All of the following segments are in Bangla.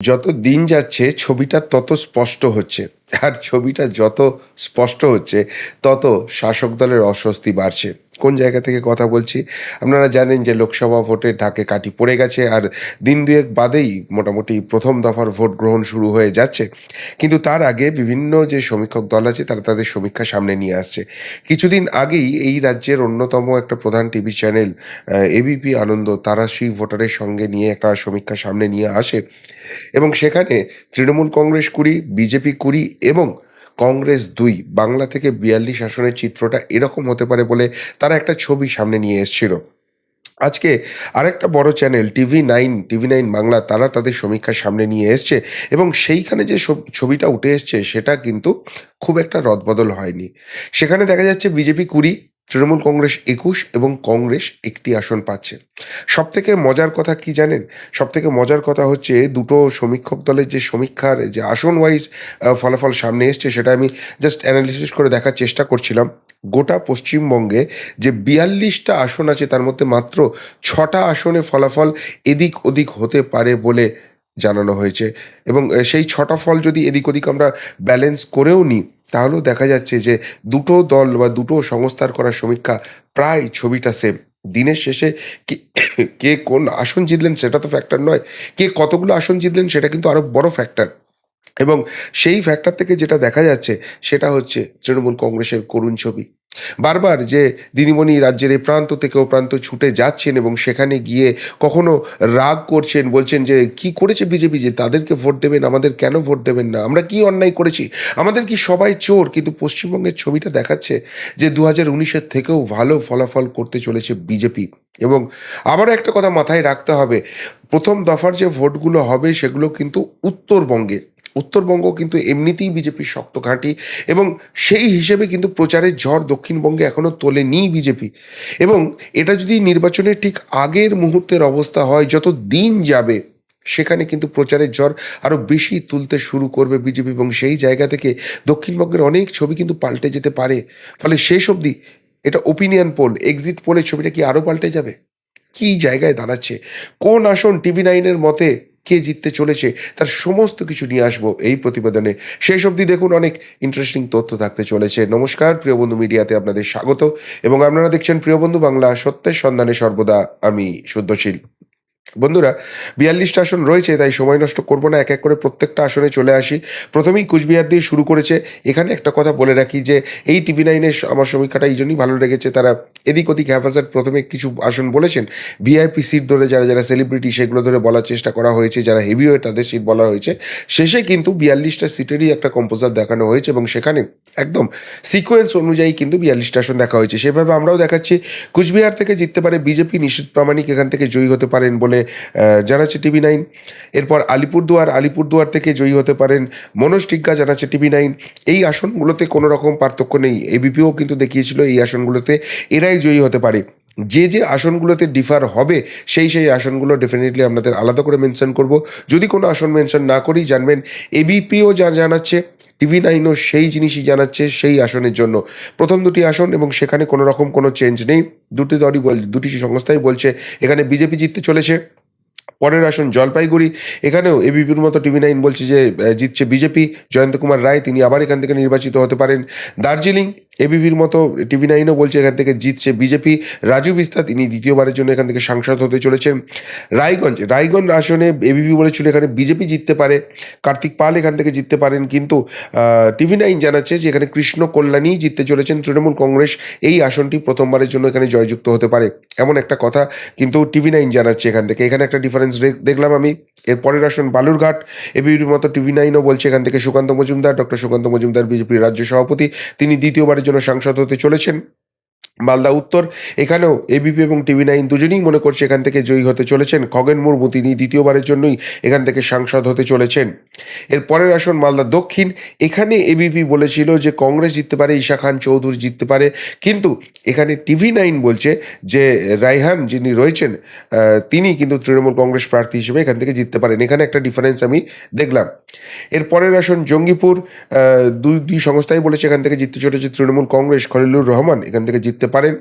যত দিন যাচ্ছে, ছবিটা তত স্পষ্ট হচ্ছে। আর ছবিটা যত স্পষ্ট হচ্ছে, তত শাসক দলের অস্বস্তি বাড়ছে। কোন জায়গা থেকে কথা বলছি? আপনারা জানেন যে লোকসভা ভোটে ঢাকে কাটি পড়ে গেছে আর দিন দুয়েক বাদেই মোটামুটি প্রথম দফার ভোট গ্রহণ শুরু হয়ে যাচ্ছে। কিন্তু তার আগে বিভিন্ন যে সমীক্ষক দল আছে তারা তাদের সমীক্ষা সামনে নিয়ে আসছে। কিছুদিন আগেই এই রাজ্যের অন্যতম একটা প্রধান টিভি চ্যানেল এবিপি আনন্দ, তারা সেই ভোটারের সঙ্গে নিয়ে একটা সমীক্ষা সামনে নিয়ে আসে। এবং সেখানে তৃণমূল কংগ্রেস কুড়ি, বিজেপি কুড়ি এবং কংগ্রেস দুই, বাংলা থেকে বিয়াল্লিশ আসনের চিত্রটা এরকম হতে পারে বলে তারা একটা ছবি সামনে নিয়ে এসেছিল। আজকে আরেকটা বড় channel, TV nine TV nine Bangla, তারা তাদের সমীক্ষা সামনে নিয়ে এসছে এবং সেইখানে যে ছব- ছবিটা উঠে এসছে সেটা কিন্তু খুব একটা রদবদল হয়নি। সেখানে দেখা যাচ্ছে বিজেপি কুড়ি তৃণমূল কংগ্রেস একুশ এবং কংগ্রেস একটি আসন পাচ্ছে। সব থেকে মজার কথা কি জানেন? সব থেকে মজার কথা হচ্ছে দুটো সমীক্ষক দলের যে সমীক্ষার যে আসন ওয়াইজ ফলাফল সামনে এসছে, সেটা আমি জাস্ট অ্যানালিসিস করে দেখার চেষ্টা করছিলাম। গোটা পশ্চিমবঙ্গে যে বিয়াল্লিশটা আসন আছে, তার মধ্যে মাত্র ছটা আসনে ফলাফল এদিক ওদিক হতে পারে বলে জানানো হয়েছে। এবং সেই ছটা ফল যদি এদিক ওদিক আমরা ব্যালেন্স করেও নিই তাহলেও দেখা যাচ্ছে যে দুটো দল বা দুটো সংস্থার করা সমীক্ষা প্রায় ছবিটা সেম দিনের শেষে কে কোন আসন জিতলেন সেটা তো ফ্যাক্টর নয়। কে কতগুলো আসন জিতলেন সেটা কিন্তু আরও বড় ফ্যাক্টর এবং সেই ফ্যাক্টর থেকে যেটা দেখা যাচ্ছে সেটা হচ্ছে তৃণমূল কংগ্রেসের করুণ ছবি। বারবার যে দিদিমণি রাজ্যের এ প্রান্ত থেকে ও প্রান্ত ছুটে যাচ্ছেন এবং সেখানে গিয়ে কখনো রাগ করছেন, বলছেন যে, কি করেছে বিজেপি যে তাদেরকে ভোট দেবেন, আমাদের কেন ভোট দেবেন না? আমরা কি অন্যায় করেছি? আমাদের কি সবাই চোর? কিন্তু পশ্চিমবঙ্গের ছবিটা দেখাচ্ছে যে দু হাজার উনিশের থেকেও ভালো ফলাফল করতে চলেছে বিজেপি। এবং আবারও একটা কথা মাথায় রাখতে হবে, প্রথম দফার যে ভোটগুলো হবে সেগুলো কিন্তু উত্তরবঙ্গে। উত্তরবঙ্গ কিন্তু এমনিতেই বিজেপির শক্ত ঘাঁটি এবং সেই হিসেবে কিন্তু প্রচারের ঝড় দক্ষিণবঙ্গে এখনও তোলেনি বিজেপি। এবং এটা যদি নির্বাচনের ঠিক আগের মুহূর্তের অবস্থা হয়, যত দিন যাবে, সেখানে কিন্তু প্রচারের ঝড় আরও বেশি তুলতে শুরু করবে বিজেপি এবং সেই জায়গা থেকে দক্ষিণবঙ্গের অনেক ছবি কিন্তু পাল্টে যেতে পারে। ফলে শেষ অবধি এটা ওপিনিয়ন পোল এক্সিট পোলের ছবিটা কি আরও পাল্টে যাবে? কি জায়গায় দাঁড়াচ্ছে? কোন আসন টিভি নাইনের মতে কে জিততে চলেছে, তার সমস্ত কিছু নিয়ে আসব এই প্রতিবেদনে। সেই অবধি দেখুন, অনেক ইন্টারেস্টিং তথ্য থাকতে চলেছে। নমস্কার, প্রিয় বন্ধু মিডিয়াতে আপনাদের স্বাগত। এবং আপনারা দেখছেন প্রিয় বন্ধু বাংলা সত্যের সন্ধানে সর্বদা আমি শুদ্ধশীল। বন্ধুরা, বিয়াল্লিশটা আসন রয়েছে, তাই সময় নষ্ট করব না, এক এক করে প্রত্যেকটা আসনে চলে আসি। প্রথমেই কুচবিহার দিয়ে শুরু করেছে, এখানে একটা কথা বলে রাখি যে, এই টিভি নাইনের আমার সমীক্ষাটা এই জন্যই ভালো লেগেছে, তারা এদিক ওদিক হ্যাফাজার প্রথমে কিছু আসন বলেছেন। ভিআইপি সিট ধরে যারা যারা সেলিব্রিটি সেগুলো ধরে বলার চেষ্টা করা হয়েছে, যারা হেভি হয়ে তাদের সিট বলা হয়েছে। শেষে কিন্তু বিয়াল্লিশটা সিটেরই একটা কম্পোজার দেখানো হয়েছে, এবং সেখানে একদম সিকোয়েন্স অনুযায়ী কিন্তু বিয়াল্লিশটা আসন দেখা হয়েছে। সেভাবে আমরাও দেখাচ্ছি, কুচবিহার থেকে জিততে পারে বিজেপি, নিশ্চিত প্রামাণিক এখান থেকে জয়ী হতে পারেন বলে আহ, জানাচ্ছে টিভি নাইন। এরপর আলিপুরদুয়ার আলিপুরদুয়ার থেকে জয়ী হতে পারেন মনোজ টিগ্গা জানাচ্ছে টিভি নাইন। এই আসনগুলোতে কোনো রকম পার্থক্য নেই। এবিপিও কিন্তু দেখিয়েছিল এই আসনগুলোতে এরাই জয়ী হতে পারে। যে যে আসনগুলোতে ডিফার হবে সেই সেই আসনগুলো ডেফিনেটলি আপনাদের আলাদা করে মেনশন করব। যদি কোনো আসন মেনশন না করি জানবেন। এবিপিও যা জানাচ্ছে টিভি নাইনও সেই জিনিসই জানাচ্ছে সেই আসনের জন্য। প্রথম দুটি আসন এবং সেখানে কোনো রকম কোনো চেঞ্জ নেই। দুটি দলই বল, দুটি সংস্থাই বলছে, এখানে বিজেপি জিততে চলেছে। পরের আসন জলপাইগুড়ি। এখানেও এবিপির মতো টিভি নাইন বলছে যে জিতছে বিজেপি। জয়ন্ত কুমার রায়, তিনি আবার এখান থেকে নির্বাচিত হতে পারেন। দার্জিলিং এবিপির মতো টিভি নাইনও বলছে এখান থেকে জিতছে বিজেপি রাজু বিস্তা তিনি দ্বিতীয়বারের জন্য এখান থেকে সাংসদ হতে চলেছেন। রায়গঞ্জ রায়গঞ্জ আসনে এবিপি বলেছিল এখানে বিজেপি জিততে পারে। কার্তিক পাল এখান থেকে জিততে পারেন কিন্তু টিভি নাইন জানাচ্ছে যে এখানে কৃষ্ণ কল্যাণী জিততে চলেছেন। তৃণমূল কংগ্রেস এই আসনটি প্রথমবারের জন্য এখানে জয়যুক্ত হতে পারে। এমন একটা কথা কিন্তু টিভি নাইন জানাচ্ছে এখান থেকে। এখানে একটা ডিফারেন্স দেখলাম আমি। এর পরের আসন বালুরঘাট। এবিপির মতো টিভি নাইনও বলছে এখান থেকে সুকান্ত মজুমদার ডক্টর সুকান্ত মজুমদার বিজেপির রাজ্য সভাপতি। তিনি দ্বিতীয়বারের জন্য সাংসদ হতে চলেছেন। মালদা উত্তর, এখানেও এবিপি এবং টিভি নাইন দুজনেই মনে করছে এখান থেকে জয়ী হতে চলেছেন। খগেন মুর্মু তিনি দ্বিতীয়বারের জন্যই এখান থেকে সাংসদ হতে চলেছেন। এর পরের আসন মালদা দক্ষিণ। এখানে এবিপি বলেছিল যে কংগ্রেস জিততে পারে, ঈশা খান চৌধুরী জিততে পারে। কিন্তু এখানে টিভি নাইন বলছে যে রাইহান যিনি রয়েছেন তিনি কিন্তু তৃণমূল কংগ্রেস প্রার্থী হিসেবে এখান থেকে জিততে পারেন। এখানে একটা ডিফারেন্স আমি দেখলাম। এর পরের আসন জঙ্গিপুর দুই দুই সংস্থাই বলেছে এখান থেকে জিততে চলেছে তৃণমূল কংগ্রেস, খলিলুর রহমান এখান থেকে জিততে পারেন।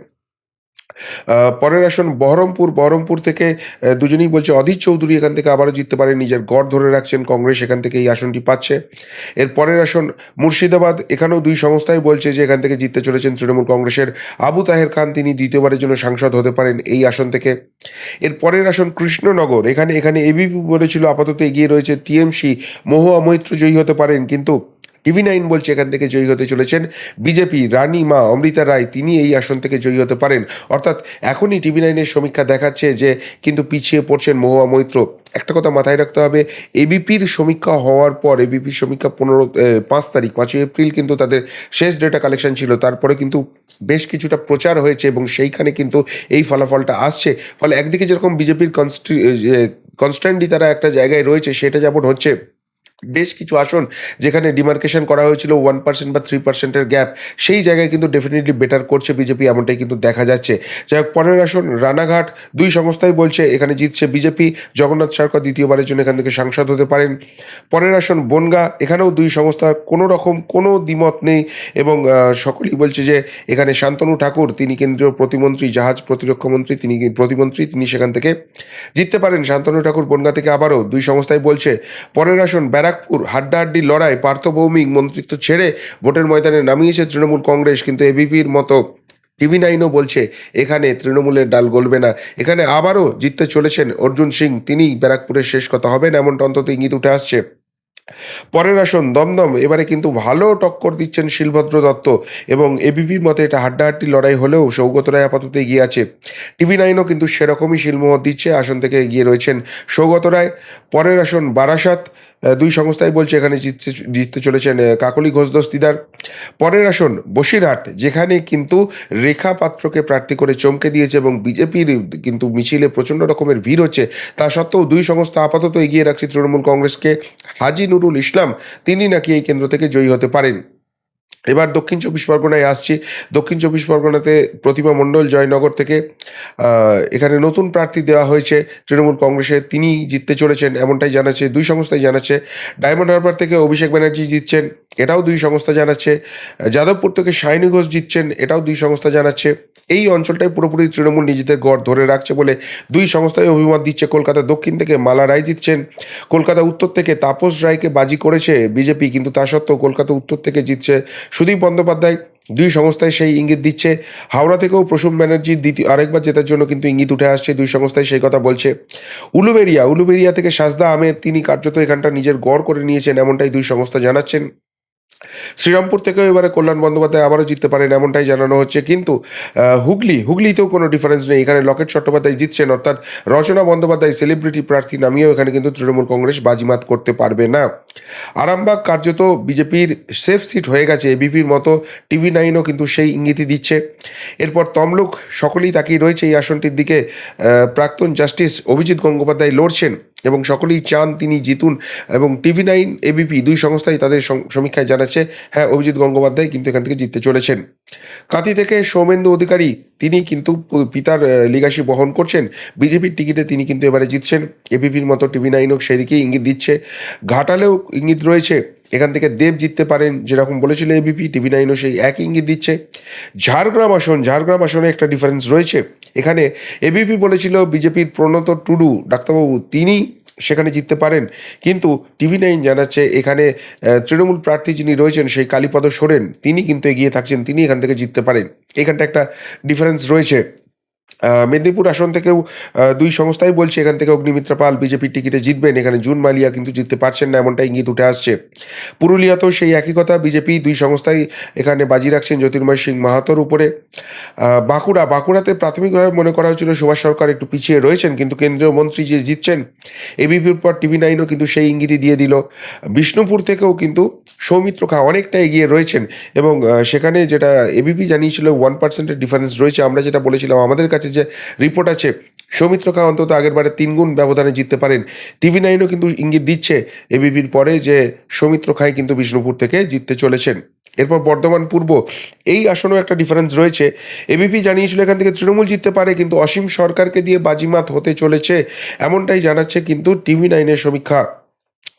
পরের আসন বহরমপুর। বহরমপুর থেকে দুজনেই বলছে, অধীর চৌধুরী এখান থেকে আবারও জিততে পারে, নিজের গড় ধরে রাখছেন কংগ্রেস, এখান থেকে এই আসনটি পাচ্ছে। এর পরের আসন মুর্শিদাবাদ, এখানেও দুই সংস্থাই বলছে যে এখান থেকে জিততে চলেছেন তৃণমূল কংগ্রেসের আবু তাহের খান, তিনি দ্বিতীয়বারের জন্য সাংসদ হতে পারেন এই আসন থেকে। এর পরের আসন কৃষ্ণনগর, এখানে এখানে এবিপি বলেছিল, আপাতত এগিয়ে রয়েছে টিএমসি মহুয়া মৈত্র জয়ী হতে পারেন, কিন্তু টিভি নাইন বলছে, এখান থেকে জয়ী হতে চলেছেন বিজেপি, রানী মা, অমৃতা রায়, তিনি এই আসন থেকে জয়ী হতে পারেন। অর্থাৎ এখনই টিভি নাইনের সমীক্ষা দেখাচ্ছে যে কিন্তু পিছিয়ে পড়ছেন মহুয়া মৈত্র। একটা কথা মাথায় রাখতে হবে, এবিপির সমীক্ষা হওয়ার পর, এবিপির সমীক্ষা পনেরো পাঁচ তারিখ, পাঁচই এপ্রিল কিন্তু তাদের শেষ ডেটা কালেকশন ছিল। তারপরে কিন্তু বেশ কিছুটা প্রচার হয়েছে এবং সেইখানে কিন্তু এই ফলাফলটা আসছে। ফলে একদিকে যেরকম বিজেপির কনস্ট্যান্টলি তারা একটা জায়গায় রয়েছে, সেটা যেমন হচ্ছে বেশ কিছু আসন যেখানে ডিমার্কেশন করা হয়েছিল ওয়ান পার্সেন্ট বা থ্রি পার্সেন্টের গ্যাপ সেই জায়গায় কিন্তু ডেফিনেটলি বেটার করছে বিজেপি এমনটাই কিন্তু দেখা যাচ্ছে। যাই হোক, পরের আসন রানাঘাট। দুই সংস্থাই বলছে এখানে জিতছে বিজেপি জগন্নাথ সরকার দ্বিতীয়বারের জন্য এখান থেকে সাংসদ হতে পারেন। পরের আসন বনগা, এখানেও দুই সংস্থার কোনো রকম কোনো দ্বিমত নেই এবং সকলেই বলছে যে এখানে শান্তনু ঠাকুর, তিনি কেন্দ্রীয় প্রতিমন্ত্রী, জাহাজ প্রতিরক্ষা মন্ত্রী, তিনি প্রতিমন্ত্রী, তিনি সেখান থেকে জিততে পারেন। শান্তনু ঠাকুর বনগা থেকে আবারও দুই সংস্থাই বলছে। পরের আসন ব্যারাকপুর হাড্ডাহাড্ডি লড়াই পার্থ ভৌমিক মন্ত্রিত্ব ছেড়ে ভোটের ময়দানে নামিয়েছে তৃণমূল কংগ্রেস, কিন্তু এবিপির মতো টিভি নাইনও বলছে, এখানে তৃণমূলের ডাল গলবে না। এখানে আবারও জিততে চলেছেন অর্জুন সিং তিনি ব্যারাকপুরের শেষ কথা হবেন এমনটা অন্তত ইঙ্গিত উঠে আসছে। পরের আসন, দমদম, এবারে কিন্তু ভালো টক্কর দিচ্ছেন শিলভদ্র দত্ত এবং এবিপির মতে এটা হাড্ডাহাড্ডি লড়াই হলেও সৌগত রায় আপাতত এগিয়ে আছে। টিভি নাইনও কিন্তু সেরকমই শিলমোহর দিচ্ছে, আসন থেকে এগিয়ে রয়েছেন সৌগত রায়। পরের আসন, বারাসাত দুই সংস্থাই বলছে এখানে জিততে জিততে চলেছেন কাকলি ঘোষ দস্তিদার পরের আসন, বসিরহাট, যেখানে কিন্তু রেখা পাত্রকে প্রার্থী করে চমকে দিয়েছে এবং বিজেপির কিন্তু মিছিলে প্রচণ্ড রকমের ভিড় হচ্ছে। তা সত্ত্বেও দুই সংস্থা আপাতত এগিয়ে রাখছে তৃণমূল কংগ্রেসকে। হাজি নুরুল ইসলাম, তিনি নাকি এই কেন্দ্র থেকে জয়ী হতে পারেন? এবার দক্ষিণ চব্বিশ পরগনায় আসছি। দক্ষিণ চব্বিশ পরগনাতে প্রতিমা মণ্ডল জয়নগর থেকে এখানে নতুন প্রার্থী দেওয়া হয়েছে। তৃণমূল কংগ্রেসের তিনি জিততে চলেছেন, এমনটাই জানাচ্ছে, দুই সংস্থাই জানাচ্ছে। ডায়মন্ড হারবার থেকে অভিষেক ব্যানার্জি জিতছেন, এটাও দুই সংস্থা জানাচ্ছে। যাদবপুর থেকে শাইনি ঘোষ জিতছেন, এটাও দুই সংস্থা জানাচ্ছে। এই অঞ্চলটাই পুরোপুরি তৃণমূল নিজেদের গড় ধরে রাখছে বলে দুই সংস্থায় অভিমত দিচ্ছে। কলকাতা দক্ষিণ থেকে মালা রায় জিতছেন, কলকাতা উত্তর থেকে তাপস রায়কে বাজি করেছে বিজেপি, কিন্তু তা সত্ত্বেও কলকাতা উত্তর থেকে জিতছে সুদীপ বন্দ্যোপাধ্যায় দুই সংস্থায় সেই ইঙ্গিত দিচ্ছে। হাওড়া থেকেও প্রসূন ব্যানার্জির দ্বিতীয়, আরেকবার জেতার জন্য কিন্তু ইঙ্গিত উঠে আসছে। দুই সংস্থায় সেই কথা বলছে। উলুবেরিয়া উলুবেরিয়া থেকে সাজদা আহমেদ, তিনি কার্যত এখানটা নিজের গড় করে নিয়েছেন এমনটাই দুই সংস্থা জানাচ্ছেন। শ্রীরামপুর থেকেও এবারে কল্যাণ বন্দ্যোপাধ্যায় আবারও জিততে পারেন এমনটাই জানানো হচ্ছে। কিন্তু হুগলি, হুগলিতেও কোনো ডিফারেন্স নেই। এখানে লকেট চট্টোপাধ্যায় জিতছেন, অর্থাৎ রচনা বন্দ্যোপাধ্যায় সেলিব্রিটি প্রার্থী নামিয়েও এখানে কিন্তু তৃণমূল কংগ্রেস বাজিমাত করতে পারবে না। আরামবাগ কার্যত বিজেপির সেফ সিট হয়ে গেছে। এবিপির মতো টিভি নাইনও কিন্তু সেই ইঙ্গিতই দিচ্ছে। এরপর তমলুক সকলেই তাকিয়ে রয়েছে এই আসনটির দিকে। প্রাক্তন জাস্টিস অভিজিৎ গঙ্গোপাধ্যায় লড়ছেন এবং সকলেই চান তিনি জিতুন এবং টিভি নাইন এবিপি দুই সংস্থাই তাদের সমীক্ষায় জানাচ্ছে হ্যাঁ অভিজিৎ গঙ্গোপাধ্যায় কিন্তু এখান থেকে জিততে চলেছেন। কাঁথি থেকে সৌমেন্দু অধিকারী, তিনি কিন্তু পিতার লিগাসি বহন করছেন। বিজেপির টিকিটে তিনি কিন্তু এবারে জিতছেন। এবিপির মতো টিভি নাইনও সেদিকেই ইঙ্গিত দিচ্ছে। ঘাটালেও ইঙ্গিত রয়েছে। এখান থেকে দেব জিততে পারেন, যেরকম বলেছিল এবিপি, টিভি নাইনও সেই একই ইঙ্গিত দিচ্ছে। ঝাড়গ্রাম আসন, ঝাড়গ্রাম আসনে একটা ডিফারেন্স রয়েছে। এখানে এবিপি বলেছিল বিজেপির প্রণত টুডু ডাক্তারবাবু, তিনি সেখানে জিততে পারেন। কিন্তু টিভি নাইন জানাচ্ছে, এখানে তৃণমূল প্রার্থী যিনি রয়েছেন, সেই কালীপদ সোরেন, তিনি কিন্তু এগিয়ে থাকছেন, তিনি এখান থেকে জিততে পারেন। এখানটা একটা ডিফারেন্স রয়েছে। মেদিনীপুর আসন থেকেও দুই সংস্থাই বলছে, এখান থেকে অগ্নিমিত্রা পাল বিজেপির টিকিটে জিতবেন। এখানে জুন মালিয়া কিন্তু জিততে পারছেন না এমনটা ইঙ্গিত উঠে আসছে। পুরুলিয়াতেও সেই একই কথা, বিজেপি দুই সংস্থাই এখানে বাজি রাখছেন জ্যোতির্ময় সিং মাহাতোর উপরে। বাঁকুড়া, বাঁকুড়াতে প্রাথমিকভাবে মনে করা হয়েছিল সুভাষ সরকার একটু পিছিয়ে রয়েছেন, কিন্তু কেন্দ্রীয় মন্ত্রী যে জিতছেন এবিপির পর টিভি নাইনও কিন্তু সেই ইঙ্গিতই দিয়ে দিল। বিষ্ণুপুর থেকেও কিন্তু সৌমিত্র খা অনেকটা এগিয়ে রয়েছেন এবং সেখানে যেটা এবিপি জানিয়েছিল, ওয়ান পার্সেন্টের ডিফারেন্স রয়েছে। আমরা যেটা বলেছিলাম, আমাদের কাছে যে রিপোর্ট আছে, সৌমিত্র খা অন্তত আগের বারে তিন গুণ ব্যবধানে জিততে পারেন। টিভি নাইনও কিন্তু ইঙ্গিত দিচ্ছে এবিপির পরে যে সৌমিত্র খাই কিন্তু বিষ্ণুপুর থেকে জিততে চলেছেন। এরপর বর্ধমান পূর্ব, এই আসনেও একটা ডিফারেন্স রয়েছে। এবিপি জানিয়েছিল এখান থেকে তৃণমূল জিততে পারে, কিন্তু অসীম সরকারকে দিয়ে বাজিমাত হতে চলেছে, এমনটাই জানাচ্ছে কিন্তু টিভি নাইনের সমীক্ষা।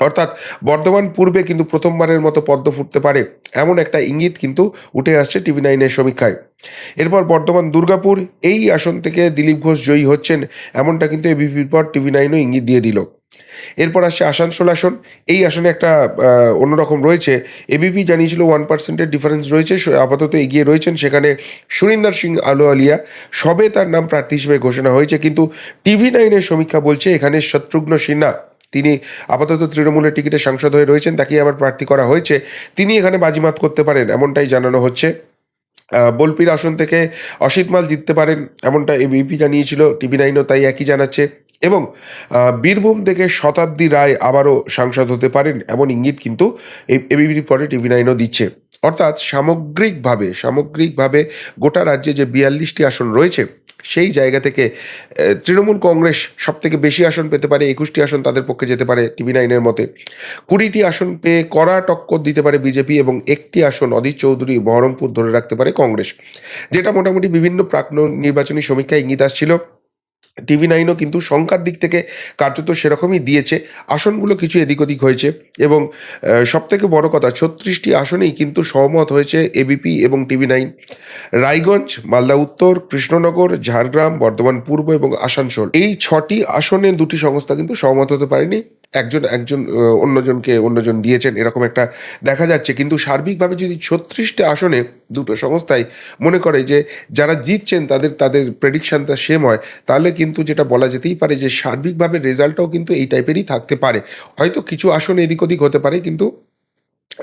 অর্থাৎ বর্ধমান পূর্বে কিন্তু প্রথমবারের মতো পদ্ম ফুটতে পারে এমন একটা ইঙ্গিত কিন্তু উঠে আসছে টিভি নাইনের সমীক্ষায়। এরপর বর্ধমান দুর্গাপুর এই আসন থেকে দিলীপ ঘোষ জয়ী হচ্ছেন এমনটা কিন্তু এবিপির পর টিভি নাইনও ইঙ্গিত দিয়ে দিল। এরপর আসছে আসানসোল আসন, এই আসনে একটা অন্যরকম রয়েছে। এবিপি জানিয়েছিল ওয়ান পার্সেন্টের ডিফারেন্স রয়েছে আপাতত এগিয়ে রয়েছেন সেখানে সুরিন্দর সিং আলো আলিয়া সবে তার নাম প্রার্থী হিসেবে ঘোষণা হয়েছে, কিন্তু টিভি নাইনের সমীক্ষা বলছে এখানে শত্রুঘ্ন সিনহা। তিনি আপাতত তৃণমূলের টিকিটে সাংসদ হয়ে রয়েছেন তাকে আবার প্রার্থী করা হয়েছে। তিনি এখানে বাজিমাত করতে পারেন, এমনটাই জানানো হচ্ছে। বোলপির আসন থেকে অসিত মাল জিততে পারেন, এমনটা এবিপি জানিয়েছিল, টিভি নাইনও তাই একই জানাচ্ছে। এবং বীরভূম থেকে শতাব্দী রায় আবারও সাংসদ হতে পারেন, এমন ইঙ্গিত কিন্তু এবিপির পরে টিভি নাইনও দিচ্ছে। অর্থাৎ সামগ্রিকভাবে সামগ্রিকভাবে গোটা রাজ্যে যে বিয়াল্লিশটি আসন রয়েছে সেই জায়গা থেকে তৃণমূল কংগ্রেস সব থেকে বেশি আসন পেতে পারে, একুশটি আসন তাদের পক্ষে যেতে পারে টিভি নাইনের মতে। কুড়িটি আসন পেয়ে কড়া টক্কর দিতে পারে বিজেপি এবং একটি আসন অধীর চৌধুরী বহরমপুর ধরে রাখতে পারে কংগ্রেস। যেটা মোটামুটি বিভিন্ন প্রাক্ন নির্বাচনী সমীক্ষায় ইঙ্গিত আসছিল। টিভি নাইনও কিন্তু সংখ্যার দিক থেকে কার্যত সেরকমই দিয়েছে। আসনগুলো কিছু এদিক ওদিক হয়েছে এবং সব থেকে বড় কথা ছত্রিশটি আসনেই কিন্তু সহমত হয়েছে এবিপি এবং টিভি নাইন। রায়গঞ্জ, মালদা উত্তর, কৃষ্ণনগর, ঝাড়গ্রাম, বর্ধমান পূর্ব এবং আসানসোল। এই ছটি আসনে দুটি সংস্থা কিন্তু সহমত হতে পারেনি। একজন একজন অন্যজনকে অন্যজন দিয়েছেন, এরকম একটা দেখা যাচ্ছে। কিন্তু সার্বিকভাবে যদি ছত্রিশটি আসনে দুটো সংস্থাই মনে করে যে যারা জিতছেন তাদের তাদের প্রেডিকশানটা সেম হয়, তাহলে কিন্তু যেটা বলা যেতেই পারে যে সার্বিকভাবে রেজাল্টটাও কিন্তু এই টাইপেরই থাকতে পারে। হয়তো কিছু আসনে এদিক ওদিক হতে পারে, কিন্তু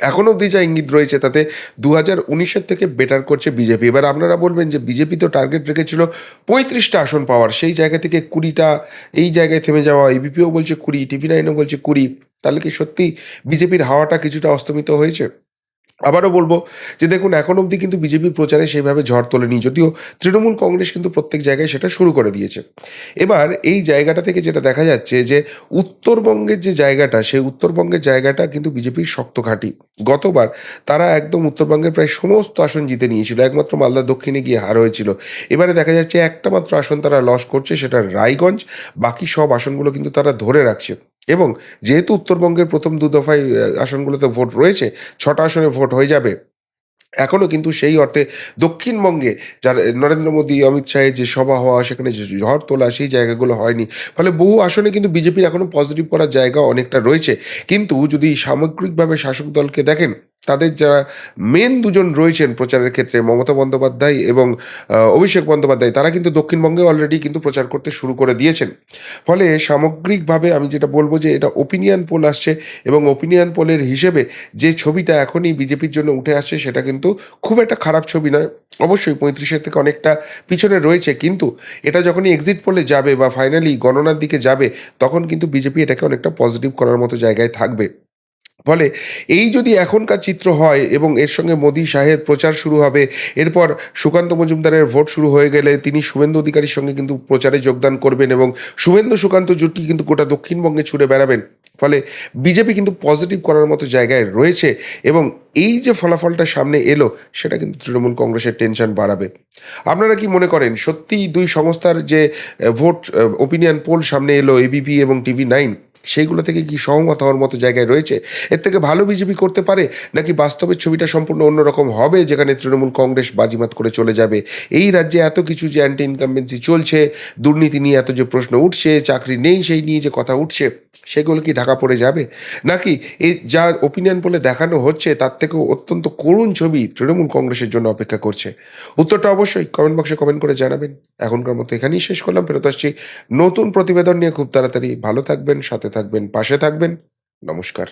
এখন অবধি যা ইঙ্গিত রয়েছে তাতে দু হাজার উনিশের থেকে বেটার করছে বিজেপি এবার আপনারা বলবেন যে বিজেপি তো টার্গেট রেখেছিল পঁয়ত্রিশটা আসন পাওয়ার, সেই জায়গা থেকে কুড়িটা, এই জায়গায় থেমে যাওয়া এবিপিও বলছে কুড়ি টিভি নাইনও বলছে কুড়ি, তাহলে কি সত্যি বিজেপির হাওয়াটা কিছুটা অস্তমিত হয়েছে? আবারও বলব যে দেখুন, এখন অবধি কিন্তু বিজেপি প্রচারে সেইভাবে ঝড় তোলেনি, যদিও তৃণমূল কংগ্রেস কিন্তু প্রত্যেক জায়গায় সেটা শুরু করে দিয়েছে। এবার এই জায়গাটা থেকে যেটা দেখা যাচ্ছে যে উত্তরবঙ্গের যে জায়গাটা, সেই উত্তরবঙ্গের জায়গাটা কিন্তু বিজেপির শক্ত ঘাঁটি। গতবার তারা একদম উত্তরবঙ্গের প্রায় সমস্ত আসন জিতে নিয়েছিল, একমাত্র মালদা দক্ষিণে গিয়ে হার হয়েছিল। এবারে দেখা যাচ্ছে একটা মাত্র আসন তারা লস করছে, সেটা রায়গঞ্জ, বাকি সব আসনগুলো কিন্তু তারা ধরে রাখছে। এবং যেহেতু উত্তরবঙ্গের প্রথম দু দফায় আসনগুলোতে ভোট রয়েছে, ছটা আসনে ভোট হয়ে যাবে। এখনও কিন্তু সেই অর্থে দক্ষিণবঙ্গে যার, নরেন্দ্র মোদী, অমিত শাহের যে সভা হওয়া, সেখানে ঝড় তোলা, সেই জায়গাগুলো হয়নি। ফলে বহু আসনে কিন্তু বিজেপির এখনও পজিটিভ করার জায়গা অনেকটা রয়েছে। কিন্তু যদি সামগ্রিকভাবে শাসক দলকে দেখেন তাদের যারা মেন দুজন রয়েছেন প্রচারের ক্ষেত্রে, মমতা বন্দ্যোপাধ্যায় এবং অভিষেক বন্দ্যোপাধ্যায়, তারা কিন্তু দক্ষিণবঙ্গে অলরেডি কিন্তু প্রচার করতে শুরু করে দিয়েছেন। ফলে সামগ্রিকভাবে আমি যেটা বলব যে এটা ওপিনিয়ন পোল আসছে এবং ওপিনিয়ন পোলের হিসেবে যে ছবিটা এখনই বিজেপির জন্য উঠে আসছে সেটা কিন্তু খুব একটা খারাপ ছবি নয়। অবশ্যই পঁয়ত্রিশের থেকে অনেকটা পিছনে রয়েছে, কিন্তু এটা যখনই এক্সিট পোলে যাবে বা ফাইনালি গণনার দিকে যাবে, তখন কিন্তু বিজেপি এটাকে অনেকটা পজিটিভ করার মতো জায়গায় থাকবে। ফলে এই যদি এখনকার চিত্র হয় এবং এর সঙ্গে মোদি শাহের প্রচার শুরু হবে, এরপর সুকান্ত মজুমদারের ভোট শুরু হয়ে গেলে তিনি শুভেন্দু অধিকারীর সঙ্গে কিন্তু প্রচারে যোগদান করবেন এবং শুভেন্দু সুকান্ত জুটি কিন্তু গোটা দক্ষিণবঙ্গে ছুড়ে বেড়াবেন। ফলে বিজেপি কিন্তু পজিটিভ করার মতো জায়গায় রয়েছে এবং এই যে ফলাফলটা সামনে এলো, সেটা কিন্তু তৃণমূল কংগ্রেসের টেনশন বাড়াবে। আপনারা কি মনে করেন, সত্যিই দুই সংস্থার যে ভোট ওপিনিয়ন পোল সামনে এলো এবিপি এবং টিভি নাইন সেইগুলো থেকে কি সহমত হওয়ার মতো জায়গায় রয়েছে? এর থেকে ভালো বিজেপি করতে পারে, নাকি বাস্তবের ছবিটা সম্পূর্ণ অন্যরকম হবে, যেখানে তৃণমূল কংগ্রেস বাজিমাত করে চলে যাবে? এই রাজ্যে এত কিছু যে অ্যান্টি ইনকামবেন্সি চলছে, দুর্নীতি নিয়ে এত যে প্রশ্ন উঠছে, চাকরি নেই সেই নিয়ে যে কথা উঠছে সেগুলো কি ঢাকা পড়ে যাবে? নাকি এই যা ওপিনিয়ন বলে দেখানো হচ্ছে, তার থেকেও অত্যন্ত করুণ ছবি তৃণমূল কংগ্রেসের জন্য অপেক্ষা করছে। উত্তরটা অবশ্যই কমেন্ট বক্সে কমেন্ট করে জানাবেন। এখনকার মতো এখানেই শেষ করলাম। ফেরত আসছি নতুন প্রতিবেদন নিয়ে। খুব তাড়াতাড়ি ভালো থাকবেন, সাথে থাকবেন, পাশে থাকবেন। নমস্কার।